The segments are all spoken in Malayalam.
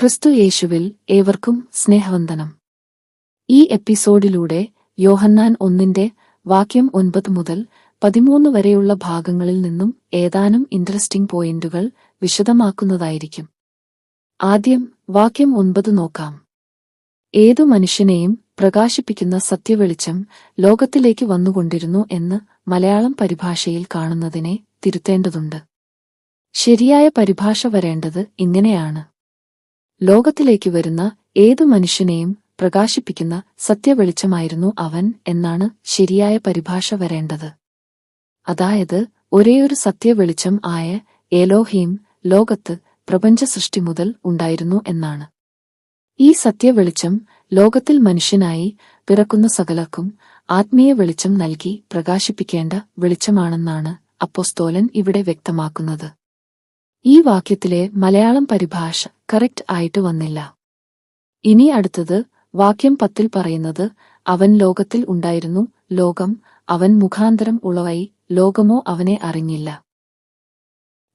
ക്രിസ്തു യേശുവിൽ ഏവർക്കും സ്നേഹവന്ദനം. ഈ എപ്പിസോഡിലൂടെ യോഹന്നാൻ ഒന്നിന്റെ വാക്യം ഒൻപത് മുതൽ പതിമൂന്ന് വരെയുള്ള ഭാഗങ്ങളിൽ നിന്നും ഏതാനും ഇൻട്രസ്റ്റിംഗ് പോയിന്റുകൾ വിശദമാക്കുന്നതായിരിക്കും. ആദ്യം വാക്യം ഒൻപത് നോക്കാം. ഏതു മനുഷ്യനെയും പ്രകാശിപ്പിക്കുന്ന സത്യവെളിച്ചം ലോകത്തിലേക്ക് വന്നുകൊണ്ടിരുന്നു എന്ന് മലയാളം പരിഭാഷയിൽ കാണുന്നതിനെ തിരുത്തേണ്ടതുണ്ട്. ശരിയായ പരിഭാഷ വരേണ്ടത് ഇങ്ങനെയാണ്. ലോകത്തിലേക്ക് വരുന്ന ഏതു മനുഷ്യനെയും പ്രകാശിപ്പിക്കുന്ന സത്യവെളിച്ചമായിരുന്നു അവൻ എന്നാണ് ശരിയായ പരിഭാഷ വരേണ്ടത്. അതായത് ഒരേയൊരു സത്യവെളിച്ചം ആയ ഏലോഹീം ലോകത്ത് പ്രപഞ്ച സൃഷ്ടി മുതൽ ഉണ്ടായിരുന്നു എന്നാണ്. ഈ സത്യവെളിച്ചം ലോകത്തിൽ മനുഷ്യനായി പിറക്കുന്ന സകലർക്കും ആത്മീയ വെളിച്ചം നൽകി പ്രകാശിപ്പിക്കേണ്ട വെളിച്ചമാണെന്നാണ് അപ്പോസ്തോലൻ ഇവിടെ വ്യക്തമാക്കുന്നത്. ഈ വാക്യത്തിലെ മലയാളം പരിഭാഷ കറക്റ്റ് ആയിട്ട് വന്നില്ല. ഇനി അടുത്തത് വാക്യം പത്തിൽ പറയുന്നത് അവൻ ലോകത്തിൽ ഉണ്ടായിരുന്നു ലോകം അവൻ മുഖാന്തരം ഉളവായി ലോകമോ അവനെ അറിഞ്ഞില്ല.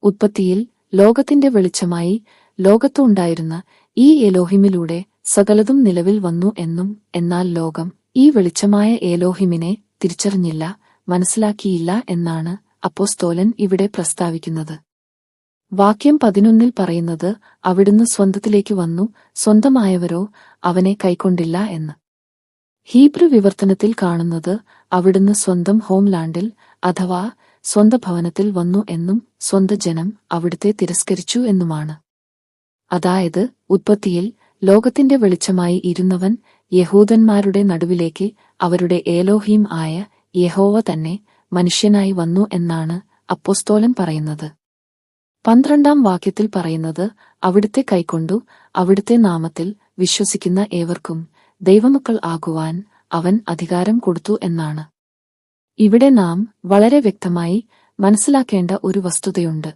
ഉത്പത്തിയിൽ ലോകത്തിന്റെ വെളിച്ചമായി ലോകത്തുണ്ടായിരുന്ന ഈ എലോഹിമിലൂടെ സകലതും നിലവിൽ വന്നു എന്നും എന്നാൽ ലോകം ഈ വെളിച്ചമായ ഏലോഹിമിനെ തിരിച്ചറിഞ്ഞില്ല മനസ്സിലാക്കിയില്ല എന്നാണ് അപ്പോസ്തോലൻ ഇവിടെ പ്രസ്താവിക്കുന്നത്. വാക്യം പതിനൊന്നിൽ പറയുന്നത് അവിടുന്ന് സ്വന്തത്തിലേക്ക് വന്നു സ്വന്തമായവരോ അവനെ കൈക്കൊണ്ടില്ല എന്ന്. ഹീബ്രു വിവർത്തനത്തിൽ കാണുന്നത് അവിടുന്ന് സ്വന്തം ഹോംലാൻഡിൽ അഥവാ സ്വന്ത ഭവനത്തിൽ വന്നു എന്നും സ്വന്ത ജനം അവിടുത്തെ തിരസ്കരിച്ചു എന്നുമാണ്. അതായത് ഉത്പത്തിയിൽ ലോകത്തിന്റെ വെളിച്ചമായി ഇരുന്നവൻ യഹൂദന്മാരുടെ നടുവിലേക്ക് അവരുടെ ഏലോഹീം ആയ യഹോവ തന്നെ മനുഷ്യനായി വന്നു എന്നാണ് അപ്പോസ്തോലൻ പറയുന്നത്. പന്ത്രണ്ടാം വാക്യത്തിൽ പറയുന്നത് അവിടുത്തെ കൈക്കൊണ്ടു അവിടുത്തെ നാമത്തിൽ വിശ്വസിക്കുന്ന ഏവർക്കും ദൈവമക്കൾ ആകുവാൻ അവൻ അധികാരം കൊടുത്തു എന്നാണ്. ഇവിടെ നാം വളരെ വ്യക്തമായി മനസ്സിലാക്കേണ്ട ഒരു വസ്തുതയുണ്ട്.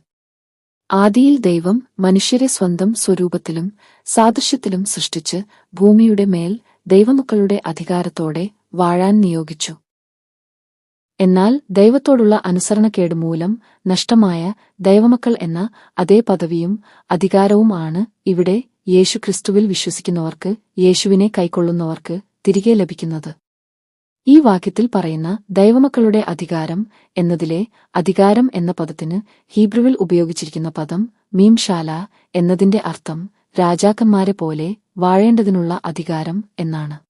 ആദിയിൽ ദൈവം മനുഷ്യരെ സ്വന്തം സ്വരൂപത്തിലും സാദൃശ്യത്തിലും സൃഷ്ടിച്ച് ഭൂമിയുടെ മേൽ ദൈവമക്കളുടെ അധികാരത്തോടെ വാഴാൻ നിയോഗിച്ചു. എന്നാൽ ദൈവത്തോടുള്ള അനുസരണക്കേട് മൂലം നഷ്ടമായ ദൈവമക്കൾ എന്ന അതേ പദവിയും അധികാരവും ആണ് ഇവിടെ യേശുക്രിസ്തുവിൽ വിശ്വസിക്കുന്നവർക്ക് യേശുവിനെ കൈക്കൊള്ളുന്നവർക്ക് തിരികെ ലഭിക്കുന്നത്. ഈ വാക്യത്തിൽ പറയുന്ന ദൈവമക്കളുടെ അധികാരം എന്നതിലെ അധികാരം എന്ന പദത്തിന് ഹീബ്രുവിൽ ഉപയോഗിച്ചിരിക്കുന്ന പദം മീംശാല എന്നതിന്റെ അർത്ഥം രാജാക്കന്മാരെ പോലെ വാഴേണ്ടതിനുള്ള അധികാരം എന്നാണ്.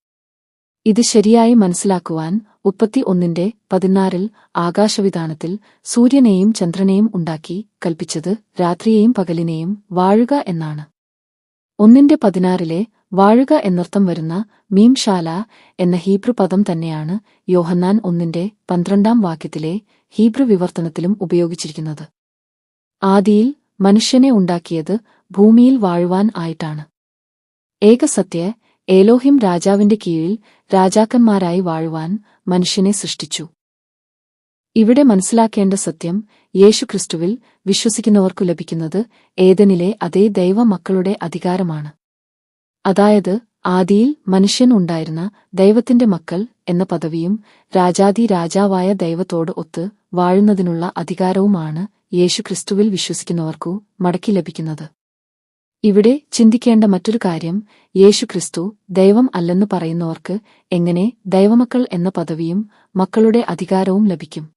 ഇത് ശരിയായി മനസ്സിലാക്കുവാൻ മുപ്പത്തി ഒന്നിന്റെ പതിനാറിൽ ആകാശവിധാനത്തിൽ സൂര്യനെയും ചന്ദ്രനെയും ഉണ്ടാക്കി കൽപ്പിച്ചത് രാത്രിയെയും പകലിനെയും വാഴുക എന്നാണ്. ഒന്നിന്റെ പതിനാറിലെ വാഴുക എന്നർത്ഥം വരുന്ന മീംശാല എന്ന ഹീബ്രു പദം തന്നെയാണ് യോഹന്നാൻ ഒന്നിന്റെ പന്ത്രണ്ടാം വാക്യത്തിലെ ഹീബ്രു വിവർത്തനത്തിലും ഉപയോഗിച്ചിരിക്കുന്നത്. ആദിയിൽ മനുഷ്യനെ ഉണ്ടാക്കിയത് ഭൂമിയിൽ വാഴുവാൻ ആയിട്ടാണ്. ഏകസത്യ ഏലോഹിം രാജാവിന്റെ കീഴിൽ രാജാക്കന്മാരായി വാഴുവാൻ മനുഷ്യനെ സൃഷ്ടിച്ചു. ഇവിടെ മനസ്സിലാക്കേണ്ട സത്യം യേശുക്രിസ്തുവിൽ വിശ്വസിക്കുന്നവർക്കു ലഭിക്കുന്നത് ഏതനിലെ അതേ ദൈവ മക്കളുടെ അധികാരമാണ്. അതായത് ആദിയിൽ മനുഷ്യൻ ഉണ്ടായിരുന്ന ദൈവത്തിന്റെ മക്കൾ എന്ന പദവിയും രാജാദി രാജാവായ ദൈവത്തോട് ഒത്ത് വാഴുന്നതിനുള്ള അധികാരവുമാണ് യേശുക്രിസ്തുവിൽ വിശ്വസിക്കുന്നവർക്കു മടക്കി ലഭിക്കുന്നത്. ഇവിടെ ചിന്തിക്കേണ്ട മറ്റൊരു കാര്യം യേശുക്രിസ്തു ദൈവം അല്ലെന്ന് പറയുന്നവർക്ക് എങ്ങനെ ദൈവമക്കൾ എന്ന പദവിയും മക്കളുടെ അധികാരവും ലഭിക്കും.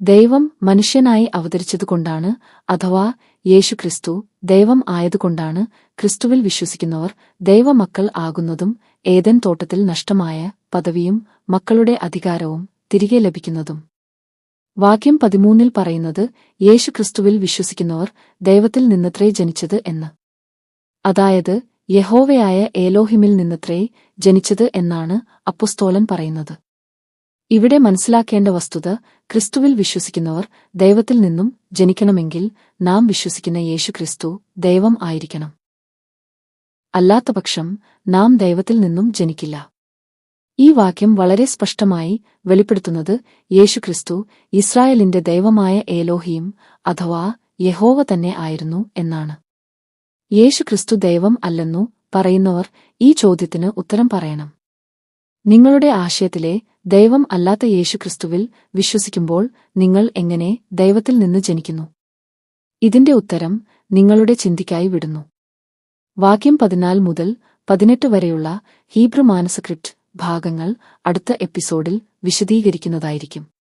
ദൈവം മനുഷ്യനായി അവതരിച്ചതുകൊണ്ടാണ് അഥവാ യേശുക്രിസ്തു ദൈവം ആയതുകൊണ്ടാണ് ക്രിസ്തുവിൽ വിശ്വസിക്കുന്നവർ ദൈവമക്കൾ ആകുന്നതും ഏതൻ തോട്ടത്തിൽ നഷ്ടമായ പദവിയും മക്കളുടെ അധികാരവും തിരികെ ലഭിക്കുന്നതും. വാക്യം പതിമൂന്നിൽ പറയുന്നത് യേശുക്രിസ്തുവിൽ വിശ്വസിക്കുന്നവർ ദൈവത്തിൽ നിന്നത്രേ ജനിച്ചത് എന്ന്. അതായത് യഹോവയായ ഏലോഹിമിൽ നിന്നത്രേ ജനിച്ചത് എന്നാണ് അപ്പുസ്തോലൻ പറയുന്നത്. ഇവിടെ മനസ്സിലാക്കേണ്ട വസ്തുത ക്രിസ്തുവിൽ വിശ്വസിക്കുന്നവർ ദൈവത്തിൽ നിന്നും ജനിക്കണമെങ്കിൽ നാം വിശ്വസിക്കുന്ന യേശു ക്രിസ്തു ദൈവം ആയിരിക്കണം. അല്ലാത്തപക്ഷം നാം ദൈവത്തിൽ നിന്നും ജനിക്കില്ല. ഈ വാക്യം വളരെ സ്പഷ്ടമായി വെളിപ്പെടുത്തുന്നത് യേശുക്രിസ്തു ഇസ്രായേലിന്റെ ദൈവമായ ഏലോഹിയും അഥവാ യഹോവ തന്നെ ആയിരുന്നു എന്നാണ്. യേശുക്രിസ്തു ദൈവം അല്ലെന്നു പറയുന്നവർ ഈ ചോദ്യത്തിന് ഉത്തരം പറയണം. നിങ്ങളുടെ ആശയത്തിലെ ദൈവം അല്ലാത്ത യേശുക്രിസ്തുവിൽ വിശ്വസിക്കുമ്പോൾ നിങ്ങൾ എങ്ങനെ ദൈവത്തിൽ നിന്ന് ജനിക്കുന്നു? ഇതിന്റെ ഉത്തരം നിങ്ങളുടെ ചിന്തിക്കായി വിടുന്നു. വാക്യം പതിനാല് മുതൽ പതിനെട്ട് വരെയുള്ള ഹീബ്രു മാനസക്രിപ്റ്റ് ഭാഗങ്ങൾ അടുത്ത എപ്പിസോഡിൽ വിശദീകരിക്കുന്നതായിരിക്കും.